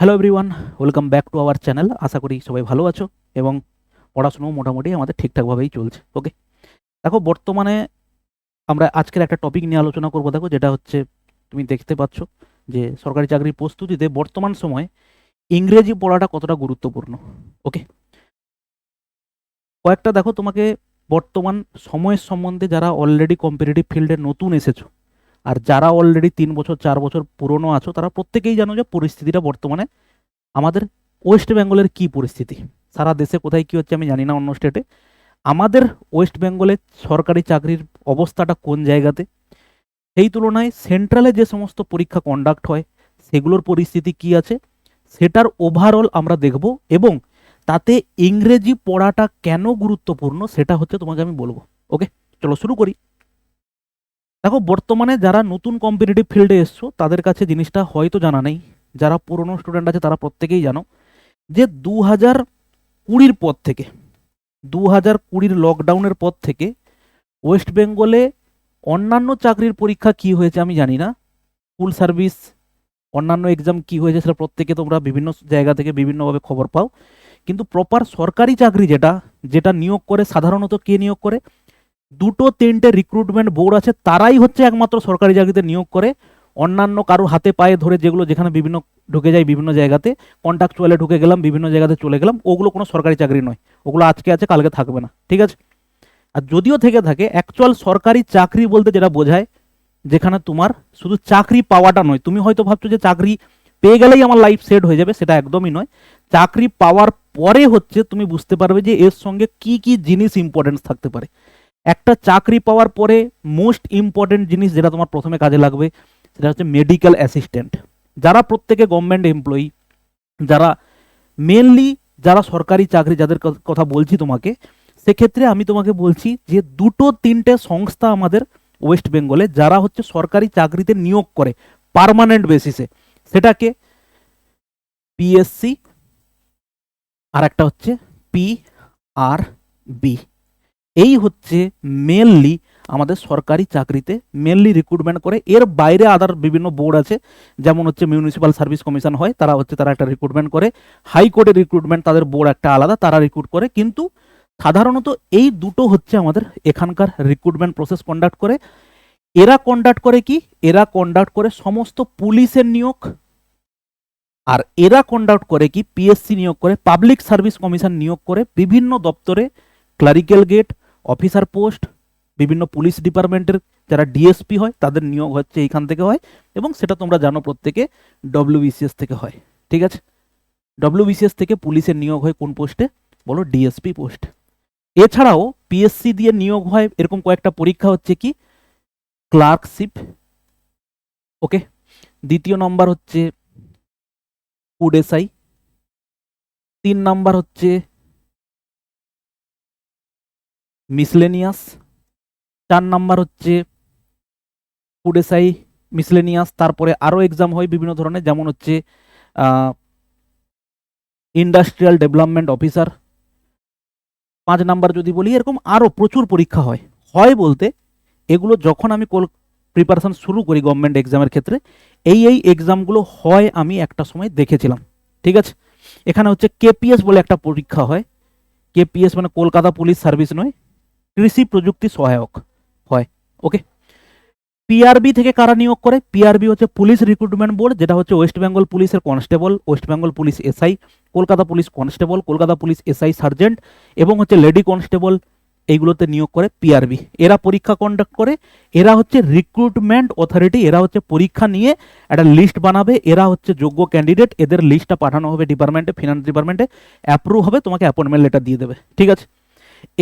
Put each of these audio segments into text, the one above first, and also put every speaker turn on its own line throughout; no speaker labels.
Hello everyone welcome back to our channel আশা করি সবাই ভালো আছো এবং পড়াশুনো মোটামুটি আমাদের ঠিকঠাকভাবেই চলছে ওকে দেখো, বর্তমানে আমরা আজকের একটা টপিক নিয়ে আলোচনা করব। দেখো, যেটা হচ্ছে, তুমি দেখতে পাচ্ছ যে সরকারি চাকরির প্রস্তুতিতে বর্তমান সময়ে ইংরেজি পড়াটা কতটা গুরুত্বপূর্ণ ওকে কয়েকটা দেখো, তোমাকে বর্তমান সময়ের সম্বন্ধে যারা অলরেডি কম্পিটিটিভ ফিল্ডে নতুন এসেছ আর যারা অলরেডি তিন বছর, চার বছর পুরনো আছো, তারা প্রত্যেকেই জানো যে পরিস্থিতিটা বর্তমানে আমাদের ওয়েস্ট বেঙ্গলের কি পরিস্থিতি? সারা দেশে কোথায় কি হচ্ছে আমি জানি না অন্য স্টেটে আমাদের ওয়েস্ট বেঙ্গলে সরকারি চাকরির অবস্থাটা কোন জায়গাতে? সেই তুলনায় সেন্ট্রালে যে সমস্ত পরীক্ষা কন্ডাক্ট হয়, সেগুলোর পরিস্থিতি কি আছে? সেটার ওভারঅল আমরা দেখব এবং তাতে ইংরেজি পড়াটা কেন গুরুত্বপূর্ণ সেটা হচ্ছে তোমাকে আমি বলব। ওকে চলো শুরু করি। দেখো, বর্তমানে যারা নতুন কম্পিটিটিভ ফিল্ডে এসছো, তাদের কাছে জিনিসটা হয়তো জানা নেই। যারা পুরনো স্টুডেন্ট আছে, তারা প্রত্যেকেই জানো যে দু হাজার কুড়ির পর থেকে দু হাজার কুড়ির লকডাউনের পর থেকে ওয়েস্ট বেঙ্গলে অন্যান্য চাকরির পরীক্ষা কি হয়েছে আমি জানি না। স্কুল সার্ভিস অন্যান্য এক্সাম কি হয়েছে সেটা প্রত্যেকে তোমরা বিভিন্ন জায়গা থেকে বিভিন্নভাবে খবর পাও। কিন্তু প্রপার সরকারি চাকরি যেটা যেটা নিয়োগ করে, সাধারণত কে নিয়োগ করে? দুটো তিনটে রিক্রুটমেন্ট বোর্ড আছে, তারাই হচ্ছে একমাত্র সরকারি চাকরিতে নিয়োগ করে। অন্যান্য কারও হাতে পায়ে ধরে যেগুলো যেখানে বিভিন্ন ঢুকে যায় বিভিন্ন জায়গাতে কন্ট্রাকচুয়ালে ঢুকে গেলাম, বিভিন্ন জায়গাতে চলে গেলাম, ওগুলো কোনো সরকারি চাকরি নয়। ওগুলো আজকে আছে, কালকে থাকবে না, ঠিক আছে? আর যদিও থেকে থাকে অ্যাকচুয়াল সরকারি চাকরি বলতে যেটা বোঝায়, যেখানে তোমার শুধু চাকরি পাওয়াটা নয়, তুমি হয়তো ভাবছ যে চাকরি পেয়ে গেলেই আমার লাইফ সেট হয়ে যাবে, সেটা একদমই নয়। চাকরি পাওয়ার পরে হচ্ছে তুমি বুঝতে পারবে যে এর সঙ্গে কি কি জিনিস ইম্পর্টেন্স থাকতে পারে। একটা চাকরি পাওয়ার পরে মোস্ট ইম্পর্টেন্ট জিনিস যেটা তোমার প্রথমে কাজে লাগবে, সেটা হচ্ছে মেডিকেল অ্যাসিস্ট্যান্ট যারা প্রত্যেকে গভর্নমেন্ট এমপ্লয়ি যারা মেনলি যারা সরকারি চাকরি, যাদের কথা বলছি তোমাকে, সেক্ষেত্রে আমি তোমাকে বলছি যে দুটো তিনটে সংস্থা আমাদের ওয়েস্ট বেঙ্গলে যারা হচ্ছে সরকারি চাকরিতে নিয়োগ করে পার্মানেন্ট বেসিসে সেটাকে পিএসসি আর একটা হচ্ছে পি আর বি এই হচ্ছে মেনলি আমাদের সরকারি চাকরিতে মেনলি রিক্রুটমেন্ট করে। এর বাইরে আদার বিভিন্ন বোর্ড আছে, যেমন হচ্ছে মিউনিসিপ্যাল সার্ভিস কমিশন হয়, তারা হচ্ছে তারা একটা রিক্রুটমেন্ট করে। হাইকোর্টের রিক্রুটমেন্ট তাদের বোর্ড একটা আলাদা, তারা রিক্রুট করে। কিন্তু সাধারণত এই দুটো হচ্ছে আমাদের এখানকার রিক্রুটমেন্ট প্রসেস কন্ডাক্ট করে। এরা কন্ডাক্ট করে কি? এরা কন্ডাক্ট করে সমস্ত পুলিশের নিয়োগ। আর এরা কন্ডাক্ট করে কি? পিএসসি নিয়োগ করে পাবলিক সার্ভিস কমিশন নিয়োগ করে, বিভিন্ন দপ্তরে ক্লারিক্যাল গেট অফিসার পোস্ট, বিভিন্ন পুলিশ ডিপার্টমেন্টের যারা ডিএসপি হয়, তাদের নিয়োগ হচ্ছে এইখান থেকে হয় এবং সেটা তোমরা জানো প্রত্যেকে ডব্লিউবিসিএস থেকে হয়, ঠিক আছে? ডব্লিউবিসিএস থেকে পুলিশের নিয়োগ হয় কোন পোস্টে? বলো ডিএসপি পোস্ট। এছাড়াও পিএসসি দিয়ে নিয়োগ হয়, এরকম কয়েকটা পরীক্ষা হচ্ছে কি? Clerkship, okay? দ্বিতীয় নম্বর হচ্ছে ফুড এসআই তিন নাম্বার হচ্ছে মিসলেনিয়াস। চার নাম্বার হচ্ছে ফুড এসআই মিসলেনিয়াস। তারপরে আরও এক্সাম হয় বিভিন্ন ধরনের, যেমন হচ্ছে ইন্ডাস্ট্রিয়াল ডেভেলপমেন্ট অফিসার পাঁচ নাম্বার যদি বলি, এরকম আরও প্রচুর পরীক্ষা হয়। হয় বলতে, এগুলো যখন আমি কল প্রিপারেশন শুরু করি গভর্নমেন্ট এক্সামের ক্ষেত্রে, এই এই এক্সামগুলো হয় আমি একটা সময় দেখেছিলাম। ঠিক আছে? এখানে হচ্ছে কেপিএস বলে একটা পরীক্ষা হয়। কেপিএস মানে কলকাতা পুলিশ সার্ভিস নয়। কৃষি প্রযুক্তি সহায়ক। হয়। ওকে পিআরবি থেকে কারা নিয়োগ করে? পিআরবি হচ্ছে পুলিশ রিক্রুটমেন্ট বোর্ড যেটা হচ্ছে ওয়েস্ট বেঙ্গল পুলিশের constable west Bengal police SI Kolkata police constable Kolkata police SI sergeant এবং হচ্ছে লেডি কনস্টেবল এইগুলোতে নিয়োগ করে পিআরবি এরা পরীক্ষা কন্ডাক্ট করে, এরা হচ্ছে রিক্রুটমেন্ট অথরিটি এরা হচ্ছে পরীক্ষা নিয়ে একটা লিস্ট বানাবে, এরা হচ্ছে যোগ্য ক্যান্ডিডেট এদের লিস্টটা পাঠানো হবে ডিপার্টমেন্টে ফিনান্স ডিপার্টমেন্টে অ্যাপ্রুভ হবে, তোমাকে অ্যাপয়েন্টমেন্ট লেটার দিয়ে দেবে। ঠিক আছে?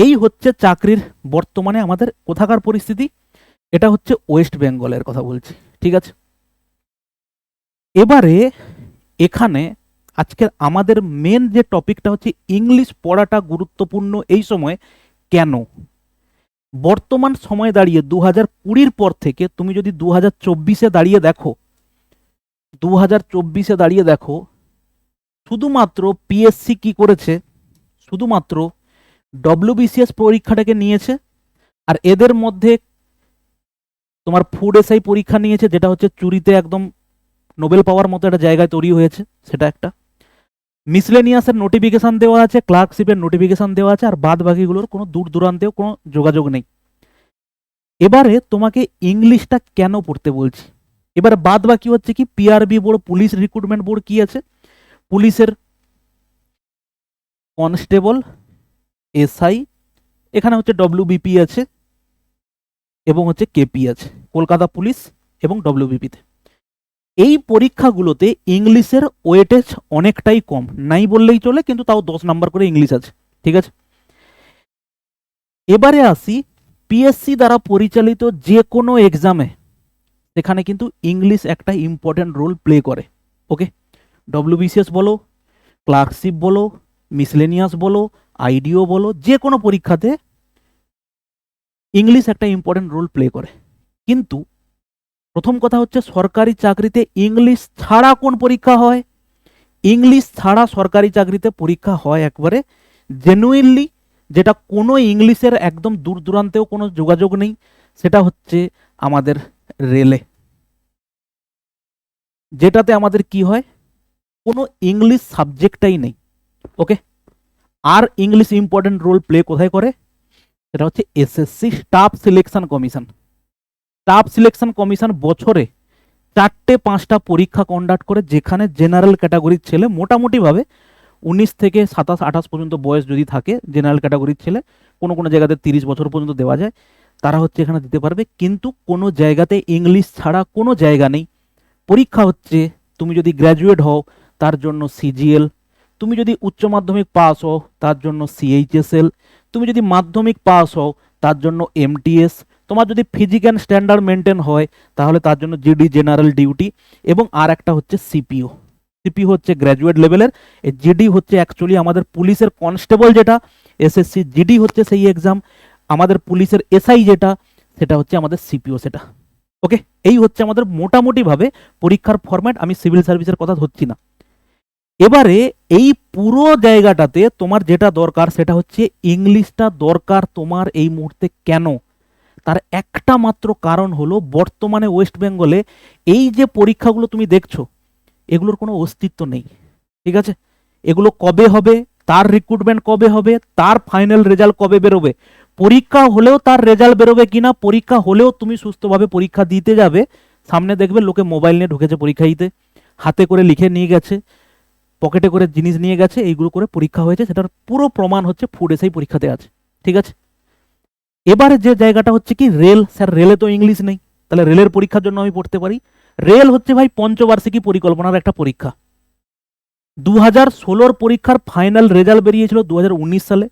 এই হচ্ছে চাকরির বর্তমানে আমাদের কোথাকার পরিস্থিতি? এটা হচ্ছে ওয়েস্ট বেঙ্গলের কথা বলছি, ঠিক আছে? এবারে এখানে আজকের আমাদের মেন যে টপিকটা হচ্ছে ইংলিশ পড়াটা গুরুত্বপূর্ণ এই সময় কেন? বর্তমান সময়ে দাঁড়িয়ে দু হাজার কুড়ির পর থেকে তুমি যদি দু হাজার চব্বিশে দাঁড়িয়ে দেখো দু হাজার চব্বিশে দাঁড়িয়ে দেখো, শুধুমাত্র পিএসসি কি করেছে? শুধুমাত্র ডব্লিউবিসিএস পরীক্ষাটাকে নিয়েছে, আর এদের মধ্যে তোমার ফুড এসআই পরীক্ষা নিয়েছে, যেটা হচ্ছে চুরিতে একদম নোবেল পাওয়ার মতো একটা জায়গায় তৈরি হয়েছে, সেটা একটা। মিসলেনিয়াসের নোটিফিকেশন দেওয়া আছে ক্লার্কশিপের নোটিফিকেশন দেওয়া আছে, আর বাদ বাকিগুলোর কোনো দূর দূরান্তেও কোনো যোগাযোগ নেই। এবারে তোমাকে ইংলিশটা কেন পড়তে বলছি? এবারে বাদ বাকি হচ্ছে কি PRB board police recruitment board কি আছে? পুলিশের কনস্টেবল এসআই, এখানে হচ্ছে ডব্লিউবিপি আছে এবং হচ্ছে কেপি আছে, কলকাতা পুলিশ এবং ডব্লিউবিপিতে এই পরীক্ষাগুলোতে ইংলিশের ওয়েটেজ অনেকটাই কম, নাই বললেই চলে, কিন্তু তাও দশ নাম্বার করে ইংলিশ আছে, ঠিক আছে? এবারে আসি পিএসসি দ্বারা পরিচালিত যে কোনো এক্সামে সেখানে কিন্তু ইংলিশ একটা ইম্পর্ট্যান্ট রোল প্লে করে ওকে ডব্লিউবিসিএস বলো ক্লার্কশিপ বলো মিসলেনিয়াস বলো আইডিও বলো, যে কোনো পরীক্ষাতে ইংলিশ একটা ইম্পর্ট্যান্ট রোল প্লে করে। কিন্তু প্রথম কথা হচ্ছে সরকারি চাকরিতে ইংলিশ ছাড়া কোন পরীক্ষা হয়? ইংলিশ ছাড়া সরকারি চাকরিতে পরীক্ষা হয় একবারে জেনুইনলি যেটা কোনো ইংলিশের একদম দূর দূরান্তেও কোনো যোগাযোগ নেই, সেটা হচ্ছে আমাদের রেলে। যেটাতে আমাদের কি হয়? কোনো ইংলিশ সাবজেক্টটাই নেই ওকে আর ইংলিশ ইম্পর্টেন্ট রোল প্লে কোথায় করে? সেটা হচ্ছে SSC staff selection commission staff selection commission বছরে চারটে পাঁচটা পরীক্ষা কন্ডাক্ট করে, যেখানে জেনারেল ক্যাটাগরির ছেলে মোটামুটিভাবে উনিশ থেকে সাতাশ, আঠাশ পর্যন্ত বয়স যদি থাকে জেনারেল ক্যাটাগরির ছেলে, কোনো কোনো জায়গাতে তিরিশ বছর পর্যন্ত দেওয়া যায়, তারা হচ্ছে এখানে দিতে পারবে। কিন্তু কোনো জায়গাতে ইংলিশ ছাড়া কোনো জায়গা নেই। পরীক্ষা হচ্ছে, তুমি যদি গ্র্যাজুয়েট হও, তার জন্য সিজিএল তুমি যদি উচ্চ মাধ্যমিক পাস হও, তার জন্য সিএইচএসএল তুমি যদি মাধ্যমিক পাস হও, তার জন্য এমটিএস তোমার যদি ফিজিক্যাল স্ট্যান্ডার্ড মেনটেন হয়, তাহলে তার জন্য জিডি জেনারেল ডিউটি এবং আর একটা হচ্ছে সিপিও সিপিও হচ্ছে গ্র্যাজুয়েট লেভেলের জিডি হচ্ছে অ্যাকচুয়ালি আমাদের পুলিশের কনস্টেবল যেটা এসএসসি জিডি হচ্ছে সেই এক্সাম আমাদের পুলিশের এসআই যেটা, সেটা হচ্ছে আমাদের সিপিও সেটা। ওকে এই হচ্ছে আমাদের মোটামুটিভাবে পরীক্ষার ফরম্যাট আমি সিভিল সার্ভিসের কথা ধরছি না। এবারে এই পুরো জায়গাটাতে তোমার যেটা দরকার সেটা হচ্ছে ইংলিশটা দরকার তোমার এই মুহূর্তে কেন? তার একটা মাত্র কারণ হলো বর্তমানে ওয়েস্ট বেঙ্গলে এই যে পরীক্ষাগুলো তুমি দেখছ, এগুলোর কোনো অস্তিত্ব নেই। ঠিক আছে? এগুলো কবে হবে? তার রিক্রুটমেন্ট কবে হবে? তার ফাইনাল রেজাল্ট কবে বেরোবে? পরীক্ষা হলেও তার রেজাল্ট বেরোবে কিনা? পরীক্ষা হলেও তুমি সুস্থভাবে পরীক্ষা দিতে যাবে। সামনে দেখবে লোকে মোবাইল নিয়ে ঢুকেছে পরীক্ষা দিতে হাতে করে লিখে নিয়ে গেছে। পকেটে করে জিনিস নিয়ে গেছে, এইগুলো করে পরীক্ষা হয়েছে, সেটার পুরো প্রমাণ হচ্ছে ফুড এসেই পরীক্ষাতে আছে, ঠিক আছে? এবারে যে জায়গাটা হচ্ছে কি রেল স্যার রেলে তো ইংলিশ নেই, তাহলে রেলের পরীক্ষার জন্য আমি পড়তে পারি। রেল হচ্ছে ভাই পঞ্চবার্ষিকী পরিকল্পনার একটা পরীক্ষা। দু হাজার ষোলোর পরীক্ষার ফাইনাল রেজাল্ট বেরিয়েছিল দু হাজার উনিশ সালে।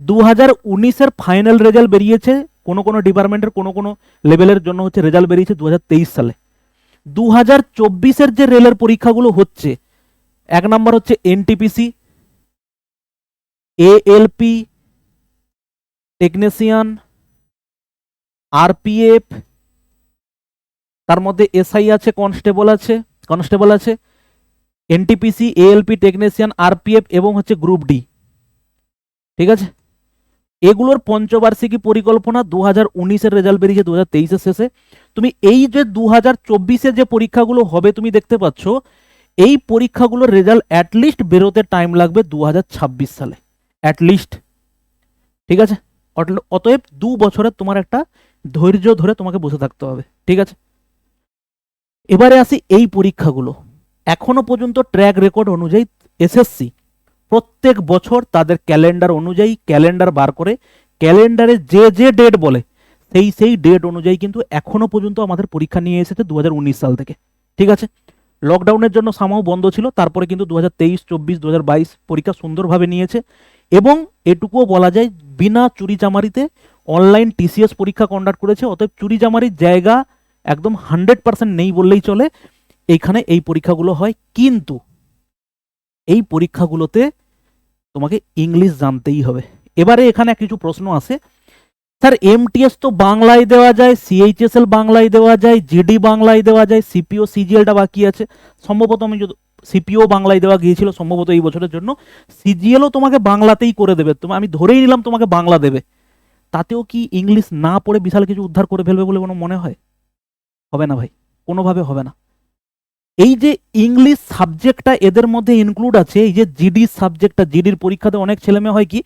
দু হাজার উনিশের ফাইনাল রেজাল্ট বেরিয়েছে, কোনো কোনো ডিপার্টমেন্টের কোনো কোনো লেভেলের জন্য হচ্ছে রেজাল্ট বেরিয়েছে দু হাজার তেইশ সালে। দু হাজার চব্বিশের যে রেলের পরীক্ষাগুলো হচ্ছে এক নম্বর হচ্ছে এনটিপিসি এএলপি টেকনিশিয়ান আরপিএফ তার মধ্যে এসআই আছে কনস্টেবল আছে কনস্টেবল আছে এনটিপিসি এএলপি টেকনিশিয়ান আরপিএফ এবং হচ্ছে গ্রুপ ডি ঠিক আছে? এগুলোর পঞ্চবার্ষিকী পরিকল্পনা দু হাজার উনিশের রেজাল্ট বেরিয়েছে দু হাজার তেইশের শেষে। তুমি এই যে দু হাজার চব্বিশে যে পরীক্ষাগুলো হবে, তুমি দেখতে পাচ্ছ এই পরীক্ষাগুলোর রেজাল্ট অ্যাটলিস্ট বেরোতে টাইম লাগবে দু হাজার ছাব্বিশ সালে। অ্যাটলিস্ট ঠিক আছে? অতএব দু বছরের তোমার একটা ধৈর্য ধরে তোমাকে বসে থাকতে হবে। ঠিক আছে? এবারে আসি এই পরীক্ষাগুলো। এখনও পর্যন্ত ট্র্যাক রেকর্ড অনুযায়ী এসএসসি প্রত্যেক বছর তাদের ক্যালেন্ডার অনুযায়ী ক্যালেন্ডার বার করে ক্যালেন্ডারে যে যে ডেট বলে, সেই সেই ডেট অনুযায়ী কিন্তু এখনও পর্যন্ত আমাদের পরীক্ষা নিয়ে এসেছে দু হাজার উনিশ সাল থেকে। ঠিক আছে? লকডাউনের জন্য সামাও বন্ধ ছিল, তারপরে কিন্তু দু হাজার তেইশ, চব্বিশ দু হাজার বাইশ পরীক্ষা সুন্দরভাবে নিয়েছে এবং এটুকুও বলা যায় বিনা চুরিচামারিতে অনলাইন টিসিএস পরীক্ষা কন্ডাক্ট করেছে, অতএব চুরিচামারির জায়গা একদম হান্ড্রেড পার্সেন্ট নেই বললেই চলে। এইখানে এই পরীক্ষাগুলো হয়, কিন্তু এই পরীক্ষাগুলোতে তোমাকে ইংলিশ জানতেই হবে। এবারে এখানে কিছু প্রশ্ন আছে স্যার এমটিএস তো বাংলায় দেওয়া যায় সিএইচএসএল বাংলায় দেওয়া যায় জিডি বাংলায় দেওয়া যায় সিপিও সিজিএলটা বাকি আছে। সম্ভবত আমি যদি সিপিও বাংলায় দেওয়া গিয়েছিল সম্ভবত এই বছরের জন্য। সিজিএলও তোমাকে বাংলাতেই করে দেবে। তোমার আমি ধরেই নিলাম তোমাকে বাংলা দেবে। তাতেও কি ইংলিশ না পড়ে বিশাল কিছু উদ্ধার করে ফেলবে বলে কোনো মনে হয়? হবে না ভাই, কোনোভাবে হবে না। এই যে ইংলিশ সাবজেক্টটা এদের মধ্যে ইনক্লুড আছে, এই যে জিডি সাবজেক্টটা জিডির পরীক্ষাতে অনেক ছেলেমেয়ে হয় কি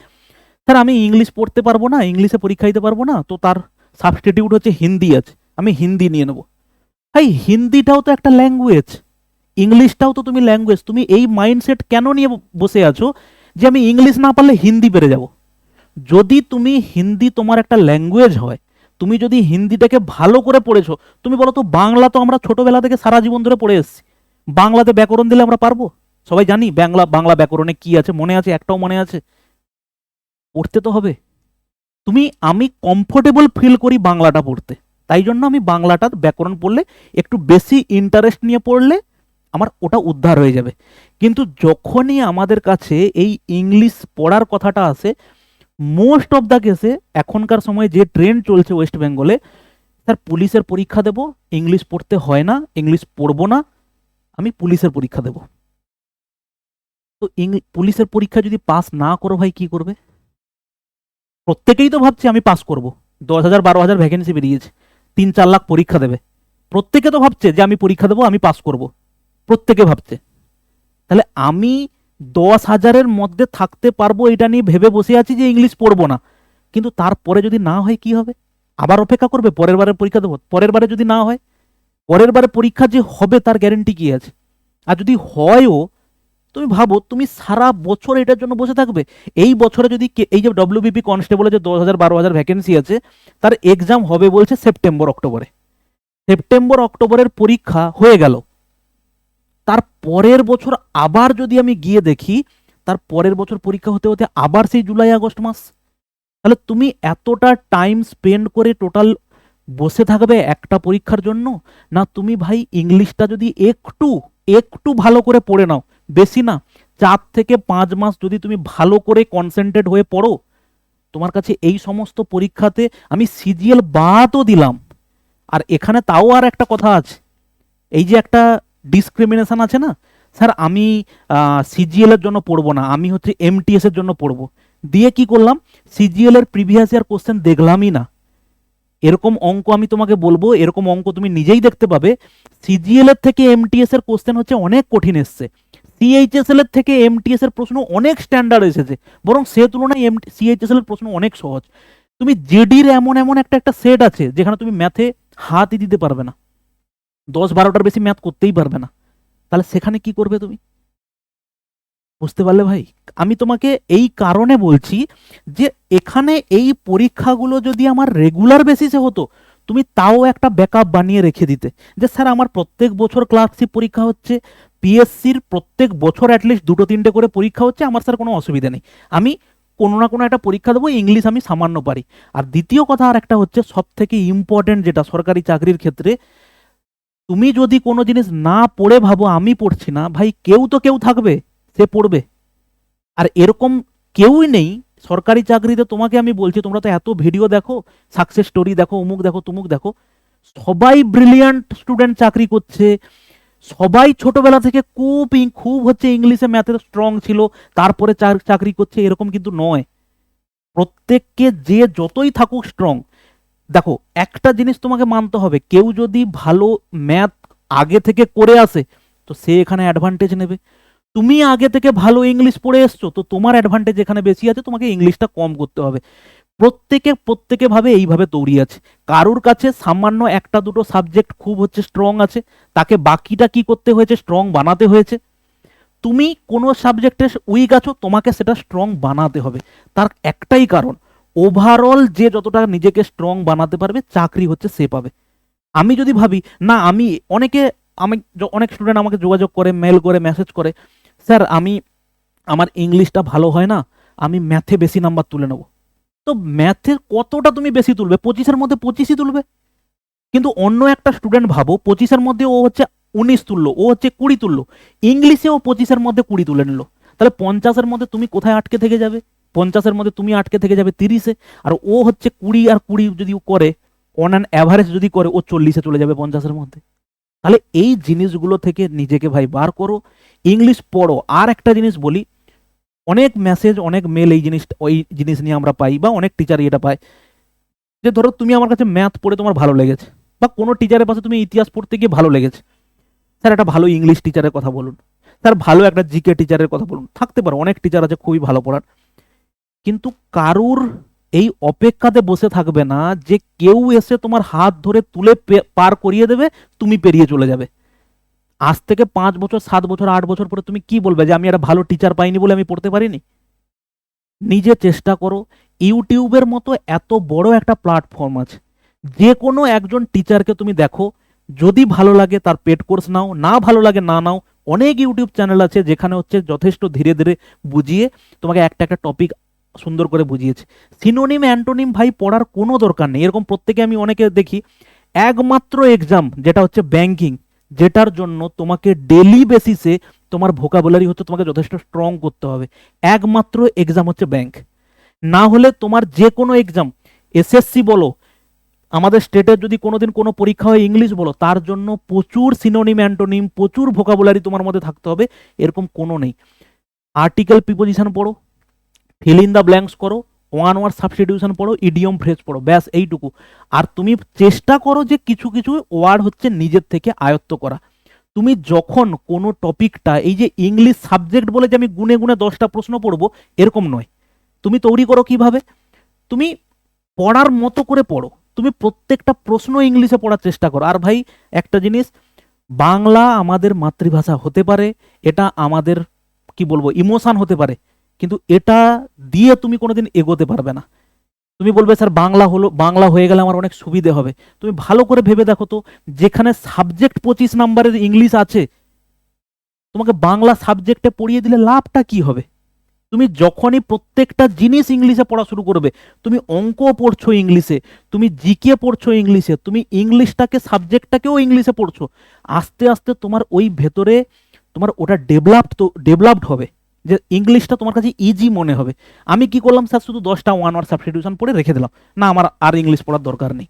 স্যার, আমি ইংলিশ পড়তে পারব না, ইংলিশে পরীক্ষা দিতে পারব না, তো তার সাবস্টিটিউট হচ্ছে হিন্দি আছে, আমি হিন্দি নিয়ে নেব। ভাই হিন্দিটাও তো একটা ল্যাঙ্গুয়েজ ইংলিশটাও তো তুমি ল্যাঙ্গুয়েজ তুমি এই মাইন্ডসেট কেন নিয়ে বসে আছো যে আমি ইংলিশ না পারলে হিন্দি পেরে যাব? যদি তুমি হিন্দি তোমার একটা ল্যাঙ্গুয়েজ হয়, তুমি যদি হিন্দিটাকে ভালো করে পড়েছো, তুমি বলো তো বাংলা তো আমরা ছোটবেলা থেকে সারা জীবন ধরে পড়ে এসেছি, বাংলাতে ব্যাকরণ দিলে আমরা পারব? সবাই জানি বাংলা বাংলা ব্যাকরণে কি আছে, মনে আছে, একটাও মনে আছে? পড়তে তো হবে। তুমি, আমি কমফোর্টেবল ফিল করি বাংলাটা পড়তে। তাই জন্য আমি বাংলাটা ব্যাকরণ পড়লে, একটু বেশি ইন্টারেস্ট নিয়ে পড়লে আমার ওটা উদ্ধার হয়ে যাবে। কিন্তু যখনই আমাদের কাছে এই ইংলিশ পড়ার কথাটা আসে মোস্ট অফ দ্য কেসে এখনকার সময়ে যে ট্রেন্ড চলছে ওয়েস্ট বেঙ্গলে স্যার পুলিশের পরীক্ষা দেব ইংলিশ পড়তে হয় না ইংলিশ পড়ব না, আমি পুলিশের পরীক্ষা দেব। তো পুলিশের পরীক্ষা যদি পাস না করো ভাই, কি করবে? প্রত্যেকেই তো ভাবছে আমি পাস করব। দশ হাজার বারো হাজার ভ্যাকেন্সি বেরিয়েছে। তিন, চার লাখ পরীক্ষা দেবে। প্রত্যেকে তো ভাবছে যে আমি পরীক্ষা দেবো, আমি পাস করব। প্রত্যেকে ভাবছে। তাহলে আমি দশ হাজারের মধ্যে থাকতে পারব এটা নিয়ে ভেবে বসে আছি যে ইংলিশ পড়ব না। কিন্তু তারপরে যদি না হয় কি হবে? আবার অপেক্ষা করবে? পরের বারে পরীক্ষা দেবো? পরের বারে যদি না হয়? পরের বারে পরীক্ষা যে হবে তার গ্যারেন্টি কি আছে? আর যদি হয়ও তুমি ভাবো, তুমি সারা বছর এটার জন্য বসে থাকবে? এই বছরে যদি এই যে ডব্লিউবিপি কনস্টেবলের যে দশ হাজার বারো হাজার ভ্যাকেন্সি আছে, তার এক্সাম হবে বলছে সেপ্টেম্বর অক্টোবরে সেপ্টেম্বর অক্টোবরের পরীক্ষা হয়ে গেল। তার পরের বছর আবার যদি আমি গিয়ে দেখি, তার পরের বছর পরীক্ষা হতে হতে আবার সেই জুলাই, আগস্ট মাস। তাহলে তুমি এতটা টাইম স্পেন্ড করে টোটাল বসে থাকবে একটা পরীক্ষার জন্য? না, তুমি ভাই ইংলিশটা যদি একটু একটু ভালো করে পড়ে নাও বেশি না, চার থেকে পাঁচ মাস যদি তুমি ভালো করে কনসেন্ট্রেট হয়ে পড়ো, তোমার কাছে এই সমস্ত পরীক্ষাতে আমি সিজিএল বাদও দিলাম। আর এখানে তাও আর একটা কথা আছে, এই যে একটা ডিসক্রিমিনেশন আছে না, স্যার আমি সিজিএল এর জন্য পড়ব না, আমি হচ্ছে এমটিএস এর জন্য পড়ব। দিয়ে কি করলাম, সিজিএল এর প্রিভিয়াস ইয়ার কোশ্চেন দেখলামই না। এরকম অঙ্ক আমি তোমাকে বলব, এরকম অঙ্ক তুমি নিজেই দেখতে পাবে, সিজিএল এর থেকে এমটিএস এর কোশ্চেন হচ্ছে অনেক কঠিন এসছে। সিএইচএসএল এর থেকে এমটিএস এর প্রশ্ন অনেক স্ট্যান্ডার্ড এসেছে, বরং সে তুলনায় এম সিএইচএসএল এর প্রশ্ন অনেক সহজ। তুমি জেডির এমন এমন একটা একটা সেট আছে, যেখানে তুমি ম্যাথে হাতই দিতে পারবে না। দশ বারোটার বেশি ম্যাথ করতেই পারবে না। তাহলে সেখানে কি করবে তুমি? বুঝতে পারলে ভাই? আমি তোমাকে এই কারণে বলছি যে এখানে এই পরীক্ষাগুলো যদি আমার রেগুলার বেসিসে হতো, তুমি তাও একটা ব্যাকআপ বানিয়ে রেখে দিতে। যে স্যার, আমার প্রত্যেক বছর ক্লার্কশিপ পরীক্ষা হচ্ছে পিএসসির প্রত্যেক বছর অ্যাটলিস্ট দুটো তিনটে করে পরীক্ষা হচ্ছে, আমার স্যার কোনো অসুবিধা নেই। আমি কোনো না কোনো একটা পরীক্ষা দেবো ইংলিশ আমি সামান্য পারি। আর দ্বিতীয় কথা আর একটা হচ্ছে সব থেকে ইম্পর্টেন্ট যেটা সরকারি চাকরির ক্ষেত্রে, তুমি যদি কোনো জিনিস না পড়ে ভাবো, আমি পড়ছি না, ভাই কেউ তো কেউ থাকবে, সে পড়বে। আর এরকম কেউই নেই, সরকারি চাকরিতে তোমাকে আমি বলছি, তোমরা তো এত ভিডিও দেখো সাকসেস স্টোরি দেখো, অমুক দেখো, তুমুক দেখো, সবাই ব্রিলিয়ান্ট স্টুডেন্ট চাকরি করছে সবাই ছোটবেলা থেকে খুব খুব হচ্ছে ইংলিশে ম্যাথে স্ট্রং ছিল, তারপরে চাক- চাকরি করছে, এরকম কিন্তু নয়। প্রত্যেককে যে যতই থাকুক স্ট্রং দেখো, একটা জিনিস তোমাকে মানতে হবে, কেউ যদি ভালো ম্যাথ আগে থেকে করে আসে, তো সে এখানে অ্যাডভান্টেজ নেবে। তুমি আগে থেকে ভালো ইংলিশ পড়ে এসছো, তো তোমার অ্যাডভান্টেজ এখানে বেশি আছে, তোমাকে ইংলিশটা কম করতে হবে। প্রত্যেকে প্রত্যেকে ভাবে এইভাবে তৈরি আছে। কারুর কাছে সামান্য একটা দুটো সাবজেক্ট খুব হচ্ছে স্ট্রং আছে, তাকে বাকিটা কি করতে হয়েছে? স্ট্রং বানাতে হয়েছে। তুমি কোনো সাবজেক্টে উইক আছো, তোমাকে সেটা স্ট্রং বানাতে হবে। তার একটাই কারণ ওভারঅল যে যতটা নিজেকে স্ট্রং বানাতে পারবে, চাকরি হচ্ছে সে পাবে। আমি যদি ভাবি, না, আমি অনেকে, আমি অনেক স্টুডেন্ট আমাকে যোগাযোগ করে মেল করে মেসেজ করে, স্যার, আমি, আমার ইংলিশটা ভালো হয় না, আমি ম্যাথে বেশি নাম্বার তুলে নেব। তো ম্যাথের কতটা তুমি বেশি তুলবে? পঁচিশের মধ্যে পঁচিশই তুলবে? কিন্তু অন্য একটা স্টুডেন্ট ভাবো, পঁচিশের মধ্যে ও হচ্ছে উনিশ তুললো, ও হচ্ছে কুড়ি তুললো। ইংলিশে ও পঁচিশের মধ্যে কুড়ি তুলে নিল। তাহলে পঞ্চাশের মধ্যে তুমি কোথায় আটকে থেকে যাবে? পঞ্চাশের মধ্যে তুমি আটকে থেকে যাবে তিরিশে। আর ও হচ্ছে কুড়ি আর কুড়ি যদি করে অন অ্যান অ্যাভারেজ যদি করে, ও চল্লিশে চলে যাবে পঞ্চাশের মধ্যে। তাহলে এই জিনিসগুলো থেকে নিজেকে ভাই বার করো। ইংলিশ পড়ো। আর একটা জিনিস বলি অনেক মেসেজ অনেক মেল এই জিনিস ওই জিনিস নিয়ে আমরা পাই, বা অনেক টিচার এটা পায়, যে ধরো তুমি আমার কাছে ম্যাথ পড়ে তোমার ভালো লেগেছে, বা কোনো টিচারের পাশে তুমি ইতিহাস পড়তে গিয়ে ভালো লেগেছে। স্যার, একটা ভালো ইংলিশ টিচারের কথা বলুন। স্যার, ভালো একটা জিকে টিচারের কথা বলুন। থাকতে পারো, অনেক টিচার আছে খুবই ভালো পড়ার। কিন্তু কারুর এই অপেক্ষাতে বসে থাকবে না যে কেউ এসে তোমার হাত ধরে তুলে পার করিয়ে দেবে, তুমি পেরিয়ে চলে যাবে। আজ থেকে পাঁচ বছর, সাত বছর, আট বছর পরে তুমি কি বলবে যে আমি একটা ভালো টিচার পাইনি বলে আমি পড়তে পারিনি? নিজে চেষ্টা করো। ইউটিউবের মতো এত বড় একটা প্ল্যাটফর্ম আছে। যে কোনো একজন টিচারকে তুমি দেখো, যদি ভালো লাগে তার পেড কোর্স নাও, না ভালো লাগে না নাও, অনেক ইউটিউব চ্যানেল আছে যেখানে হচ্ছে যথেষ্ট ধীরে ধীরে বুঝিয়ে তোমাকে একটা একটা টপিক সুন্দর করে বুঝিয়েছে। সিনোনিম অ্যান্টোনিম ভাই পড়ার কোনো দরকার নেই। এরকম প্রত্যেকে আমি অনেকে দেখি, একমাত্র এক্সাম যেটা হচ্ছে ব্যাংকিং যেটার জন্য তোমাকে ডেলি বেসিসে তোমার ভোকাবুলারি হচ্ছে তোমাকে যথেষ্ট স্ট্রং করতে হবে। একমাত্র এক্সাম হচ্ছে ব্যাংক না হলে তোমার যে কোনো এক্সাম এসএসসি বলো, আমাদের স্টেটের যদি কোনোদিন কোনো পরীক্ষা হয় ইংলিশ বলো, তার জন্য প্রচুর সিনোনিম অ্যান্টোনিম প্রচুর ভোকাবুলারি তোমার মধ্যে থাকতে হবে, এরকম কোনো নেই। আর্টিকেল প্রিপোজিশন পড়ো ফিল ইন দ্য ব্ল্যাঙ্কস করো ওয়ান ওয়ার্ড সাবস্টিটিউশন পড়ো ইডিয়ম ফ্রেজ পড়ো, ব্যাস এইটুকু। আর তুমি চেষ্টা করো যে কিছু কিছু ওয়ার্ড হচ্ছে নিজের থেকে আয়ত্ত করা। তুমি যখন কোনো টপিকটা এই যে ইংলিশ সাবজেক্ট বলে যে আমি গুনে গুনে দশটা প্রশ্ন পড়ব, এরকম নয়। তুমি তৈরি করো কীভাবে? তুমি পড়ার মতো করে পড়ো। তুমি প্রত্যেকটা প্রশ্ন ইংলিশে পড়ার চেষ্টা করো। আর ভাই, একটা জিনিস, বাংলা আমাদের মাতৃভাষা হতে পারে, এটা আমাদের, কি বলব ইমোশান হতে পারে। কিন্তু এটা দিয়ে তুমি কোনোদিন এগোতে পারবে না। তুমি বলবে, স্যার, বাংলা হলো, বাংলা হয়ে গেলে আমার অনেক সুবিধে হবে। তুমি ভালো করে ভেবে দেখো তো, যেখানে সাবজেক্ট পঁচিশ নাম্বারের ইংলিশ আছে, তোমাকে বাংলা সাবজেক্টে পড়িয়ে দিলে লাভটা কি হবে? তুমি যখনই প্রত্যেকটা জিনিস ইংলিশে পড়া শুরু করবে, তুমি অঙ্ক পড়ছো ইংলিশে তুমি জিকে পড়ছো ইংলিশে তুমি ইংলিশটাকে সাবজেক্টটাকেও ইংলিশে পড়ছো, আস্তে আস্তে তোমার ওই ভেতরে তোমার ওটা ডেভেলপড তো ডেভেলপড হবে। যে ইংলিশটা তোমার কাছে ইজি মনে হবে। আমি কি করলাম স্যার শুধু দশটা ওয়ান ওয়ার্ড সাবস্টিটিউশন পড়ে রেখে দিলাম। না, আমার আর ইংলিশ পড়ার দরকার নেই।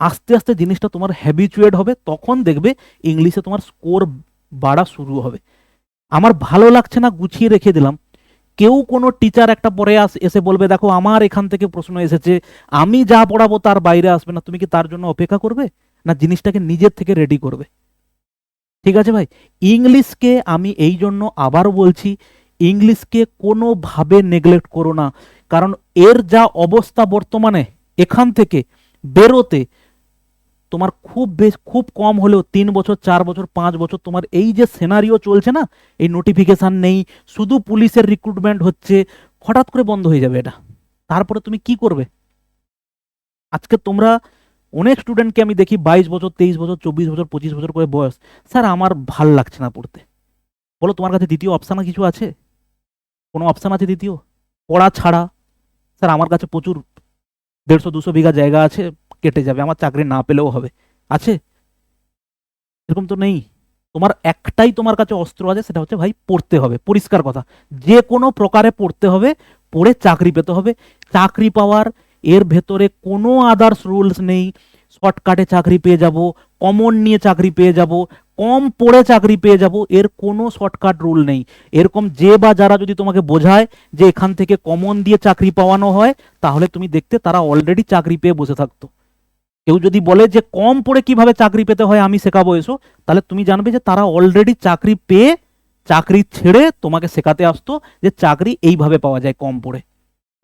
আস্তে আস্তে জিনিসটা তোমার হ্যাবিচুয়েট হবে, তখন দেখবে ইংলিশে তোমার স্কোর বাড়া শুরু হবে। আমার ভালো লাগছে না, গুছিয়ে রেখে দিলাম। কেউ কোনো টিচার একটা পরে আস, এসে বলবে, দেখো, আমার এখান থেকে প্রশ্ন এসেছে, আমি যা পড়াবো তার বাইরে আসবে না। তুমি কি তার জন্য অপেক্ষা করবে? না, জিনিসটাকে নিজের থেকে রেডি করবে? ঠিক আছে ভাই? ইংলিশকে আমি এই জন্য আবার বলছি ইংলিশকে কোনোভাবে নেগলেক্ট করো না। কারণ এর যা অবস্থা বর্তমানে, এখান থেকে বেরোতে তোমার খুব বেশ খুব কম হলেও তিন বছর, চার বছর, পাঁচ বছর তোমার এই যে সেনারিও চলছে না, এই নোটিফিকেশান নেই, শুধু পুলিশের রিক্রুটমেন্ট হচ্ছে, হঠাৎ করে বন্ধ হয়ে যাবে এটা। তারপরে তুমি কি করবে? আজকে তোমরা অনেক স্টুডেন্টকে আমি দেখি বাইশ বছর, তেইশ বছর, চব্বিশ বছর, পঁচিশ বছর করে বয়স। স্যার, আমার ভালো লাগছে না পড়তে। বলো, তোমার কাছে দ্বিতীয় অপশান কিছু আছে? কোনো অপশান আছে দ্বিতীয়? পড়া ছাড়া। স্যার, আমার কাছে প্রচুর দেড়শো, দুশো বিঘা জায়গা আছে, কেটে যাবে, আমার চাকরি না পেলেও হবে। আছে? এরকম তো নেই। তোমার একটাই তোমার কাছে অস্ত্র আছে, সেটা হচ্ছে ভাই, পড়তে হবে। পরিষ্কার কথা। যে কোনো প্রকারে পড়তে হবে, পড়ে চাকরি পেতে হবে। চাকরি পাওয়ার, এর ভেতরে কোনো আদার্স রুলস নেই। শর্টকাটে চাকরি পেয়ে যাব কমন নিয়ে চাকরি পেয়ে যাব কম পড়ে চাকরি পেয়ে যাব, এর কোনো শর্টকাট রুল নেই। এরকম যে বা যারা যদি তোমাকে বোঝায় যে এখান থেকে কমন দিয়ে চাকরি পাওয়ানো হয়, তাহলে তুমি দেখতে তারা অলরেডি চাকরি পেয়ে বসে থাকতো। কেউ যদি বলে যে কম পড়ে কীভাবে চাকরি পেতে হয় আমি শেখাবো এসো, তাহলে তুমি জানবে যে তারা অলরেডি চাকরি পেয়ে চাকরি ছেড়ে তোমাকে শেখাতে আসতো যে চাকরি এইভাবে পাওয়া যায় কম পড়ে।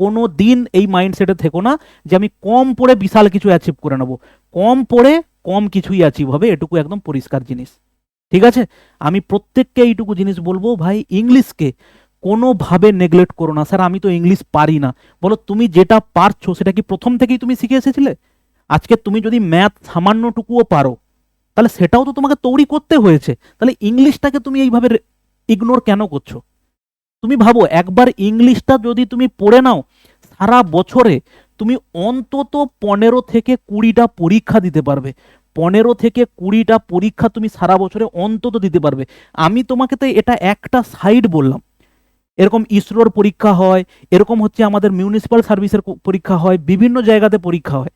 কোনো দিন এই মাইন্ডসেটে থেকো না যে আমি কম পড়ে বিশাল কিছু অ্যাচিভ করে নেব। কম পড়ে কম কিছুই অ্যাচিভ হবে, এটুকু একদম পরিষ্কার জিনিস। ঠিক আছে? আমি প্রত্যেককে এইটুকু জিনিস বলব, ভাই, ইংলিশকে কোনোভাবে নেগলেক্ট করো না। স্যার, আমি তো ইংলিশ পারি না। বলো, তুমি যেটা পারছ, সেটা কি প্রথম থেকেই তুমি শিখে এসেছিলে? আজকে তুমি যদি ম্যাথ সামান্যটুকুও পারো, তাহলে সেটাও তো তোমাকে তৈরি করতে হয়েছে। তাহলে ইংলিশটাকে তুমি এইভাবে ইগনোর কেন করছ? তুমি ভাবো, একবার ইংলিশটা যদি তুমি পড়ে নাও, সারা বছরে তুমি অন্তত পনেরো থেকে কুড়িটা পরীক্ষা দিতে পারবে। পনেরো থেকে কুড়িটা পরীক্ষা তুমি সারা বছরে অন্তত দিতে পারবে। আমি তোমাকে তো এটা একটা সাইড বললাম। এরকম ইসরোর পরীক্ষা হয়, এরকম হচ্ছে আমাদের মিউনিসিপ্যাল সার্ভিসের পরীক্ষা হয়, বিভিন্ন জায়গাতে পরীক্ষা হয়।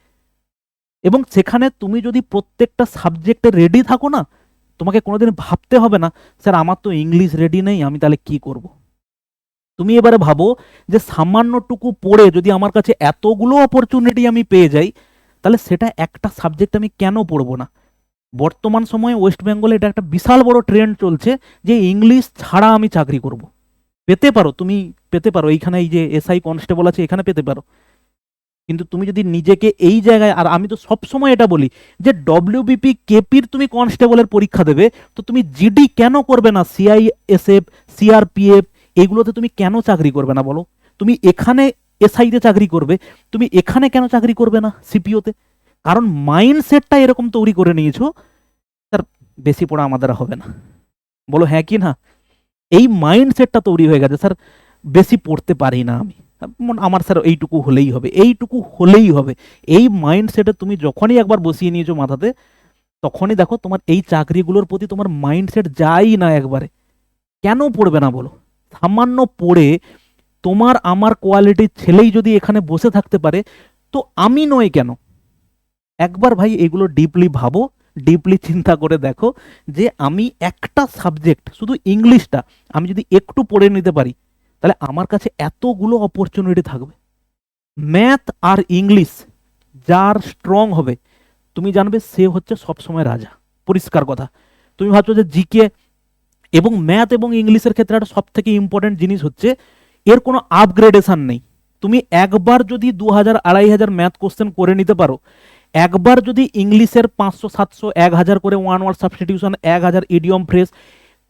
এবং সেখানে তুমি যদি প্রত্যেকটা সাবজেক্টে রেডি থাকো না, তোমাকে কোনোদিন ভাবতে হবে না, স্যার, আমার তো ইংলিশ রেডি নেই, আমি তাহলে কি করব। তুমি এবারে ভাবো যে সামান্যটুকু পড়ে যদি আমার কাছে এতগুলো অপরচুনিটি আমি পেয়ে যাই তাহলে সেটা একটা সাবজেক্ট আমি কেন পড়ব না? বর্তমান সময়ে ওয়েস্ট বেঙ্গলে এটা একটা বিশাল বড় ট্রেন্ড চলছে যে ইংলিশ ছাড়া আমি চাকরি করব। পেতে পারো, তুমি পেতে পারো, এইখানে এই যে এসআই কনস্টেবল আছে, এখানে পেতে পারো। কিন্তু তুমি যদি নিজেকে এই জায়গায়, আর আমি তো সবসময় এটা বলি যে ডব্লিউবিপি কেপির তুমি কনস্টেবলের পরীক্ষা দেবে, তো তুমি জিডি কেন করবে না? সিআইএসএফ সিআরপিএফ এগুলোতে তুমি কেন চাকরি করবে না বলো? তুমি এখানে এসআইতে চাকরি করবে। তুমি এখানে কেন চাকরি করবে না সিপিওতে কারণ মাইন্ডসেটটা এরকম তৈরি করে নিয়েছো, তার বেশি পড়া আমাদের হবে না। বলো হ্যাঁ কি না? এই মাইন্ডসেটটা তৈরি হয়ে গেছে, স্যার, বেশি পড়তে পারি না আমি। আমার, স্যার, এইটুকু হলেই হবে, এইটুকু হলেই হবে। এই মাইন্ডসেটে তুমি যখনই একবার বসিয়ে নিয়েছো মাথাতে, তখনই দেখো তোমার এই চাকরিগুলোর প্রতি তোমার মাইন্ডসেট যাই না একবারে। কেন পড়বে না বলো? সামান্য পড়ে তোমার আমার কোয়ালিটির ছেলেই যদি এখানে বসে থাকতে পারে, তো আমি নই কেন? একবার ভাই এগুলো ডিপলি ভাবো ডিপলি চিন্তা করে দেখো যে আমি একটা সাবজেক্ট শুধু ইংলিশটা, আমি যদি একটু পড়ে নিতে পারি, তাহলে আমার কাছে এতগুলো অপরচুনিটি থাকবে। ম্যাথ আর ইংলিশ যার স্ট্রং হবে, তুমি জানবে সে হচ্ছে সবসময় রাজা। পরিষ্কার কথা। তুমি ভাবছ যে জিকে এবং ম্যাথ এবং ইংলিশের ক্ষেত্রে একটা সব থেকে ইম্পর্টেন্ট জিনিস হচ্ছে এর কোনো আপগ্রেডেশন নেই। তুমি একবার যদি দু হাজার আড়াই হাজার ম্যাথ কোশ্চেন করে নিতে পারো, একবার যদি ইংলিশের পাঁচশো, সাতশো, এক হাজার করে ওয়ান ওয়ার্ড সাবস্টিটিউশন এক হাজার ইডিয়ম ফ্রেস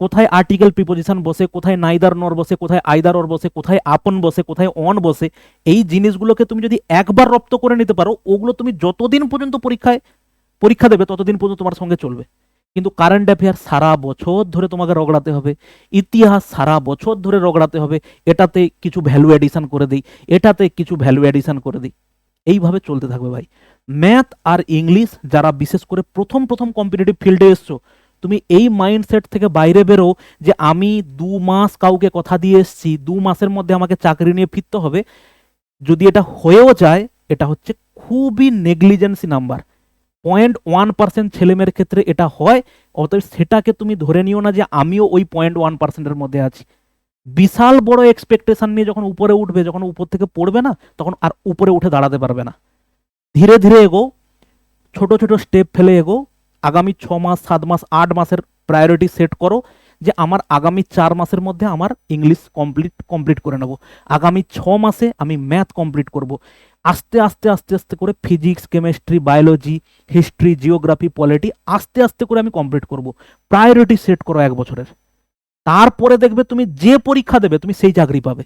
কোথায় আর্টিকেল প্রিপোজিশন বসে, কোথায় নাইদার নর বসে, কোথায় আইদার অর বসে, কোথায় আপন বসে, কোথায় অন বসে, এই জিনিসগুলোকে তুমি যদি একবার রপ্ত করে নিতে পারো, ওগুলো তুমি যতদিন পর্যন্ত পরীক্ষায়, পরীক্ষা দেবে ততদিন পর্যন্ত তোমার সঙ্গে চলবে। কিন্তু কারেন্ট অ্যাফেয়ার সারা বছর ধরে তোমাকে রগড়াতে হবে, ইতিহাস সারা বছর ধরে রগড়াতে হবে, এটাতে কিছু ভ্যালু অ্যাডিশন করে দিই, এটাতে কিছু ভ্যালু অ্যাডিশন করে দিই। এইভাবে চলতে থাকবে ভাই। ম্যাথ আর ইংলিশ যারা বিশেষ করে প্রথম প্রথম কম্পিটিটিভ ফিল্ডে এসছো, তুমি এই মাইন্ডসেট থেকে বাইরে বেরো যে আমি দু মাস কাউকে কথা দিয়ে এসছি, দু মাসের মধ্যে আমাকে চাকরি নিয়ে ফিরতে হবে। যদি এটা হয়েও যায়, এটা হচ্ছে খুবই negligence number point one percent ছেলেমেয়ের ক্ষেত্রে এটা হয়, অতএব সেটাকে তুমি ধরে নিও না যে আমিও ওই পয়েন্ট ওয়ান পার্সেন্টের মধ্যে আছি। বিশাল বড় এক্সপেকটেশন নিয়ে যখন উপরে উঠবে, যখন উপর থেকে পড়বে না, তখন আর উপরে উঠে দাঁড়াতে পারবে না। ধীরে ধীরে এগো, ছোট ছোট স্টেপ ফেলে এগো, আগামী ছ মাস, সাত মাস, আট মাসের প্রায়োরিটি সেট করো। যে আমার আগামী চার মাসের মধ্যে আমার ইংলিশ কমপ্লিট কমপ্লিট করে নেব। আগামী ছ মাসে আমি ম্যাথ কমপ্লিট করব। আস্তে আস্তে আস্তে আস্তে করে physics, chemistry, biology, history, geography, polity আস্তে আস্তে করে আমি কমপ্লিট করব। প্রায়োরিটি সেট করো এক বছরের। তারপরে দেখবে তুমি যে পরীক্ষা দেবে, তুমি সেই চাকরি পাবে।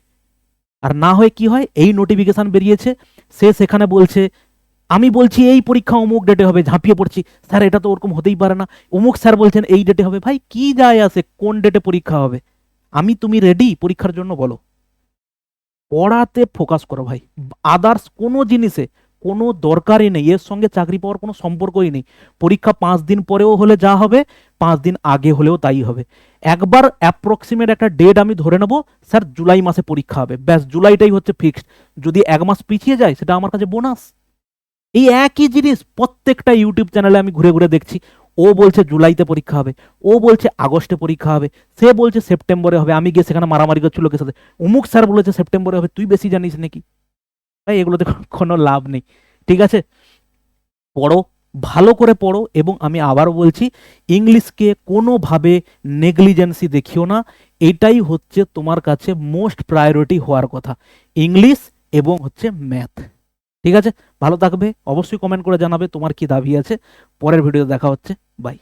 আর না হয় কি হয়, এই নোটিফিকেশন বেরিয়েছে, সে সেখানে বলছে আমি বলছি, এই পরীক্ষা অমুক ডেটে হবে, ঝাঁপিয়ে পড়ছি। স্যার, এটা তো ওরকম হতেই পারে না। অমুক স্যার বলছেন, এই ডেটে হবে। ভাই, কি যায় আসে কোন ডেটে পরীক্ষা হবে? আমি, তুমি রেডি পরীক্ষার জন্য বলো। পড়াতে ফোকাস করো ভাই। আদার্স কোনো জিনিসে কোনো দরকারই নেই। এর সঙ্গে চাকরি পাওয়ার কোনো সম্পর্কই নেই। পরীক্ষা পাঁচ দিন পরেও হলে যা হবে, পাঁচ দিন আগে হলেও তাই হবে। একবার অ্যাপ্রক্সিমেট একটা ডেট আমি ধরে নেব, স্যার, জুলাই মাসে পরীক্ষা হবে। ব্যাস, জুলাইটাই হচ্ছে ফিক্সড যদি এক মাস পিছিয়ে যায়, সেটা আমার কাছে বোনাস এই একই জিনিস প্রত্যেকটা ইউটিউব চ্যানেলে আমি ঘুরে ঘুরে দেখছি। ও বলছে জুলাইতে পরীক্ষা হবে, ও বলছে আগস্টে পরীক্ষা হবে, সে বলছে সেপ্টেম্বরে হবে, আমি গিয়ে সেখানে মারামারি করছি লোকের সাথে। অমুক স্যার বলেছে সেপ্টেম্বরে হবে, তুই বেশি জানিস নাকি? তাই এগুলোতে কোনো লাভ নেই, ঠিক আছে? পড়ো, ভালো করে পড়ো এবং আমি আবারও বলছি, ইংলিশকে কোনোভাবে নেগলিজেন্সি দেখিও না, এটাই হচ্ছে তোমার কাছে মোস্ট প্রায়োরিটি হওয়ার কথা। ইংলিশ এবং হচ্ছে ম্যাথ। ঠিক আছে? ভালো থাকবে। অবশ্যই কমেন্ট করে জানাবে তোমার কি দাবি আছে। পরের ভিডিওতে দেখা হচ্ছে। বাই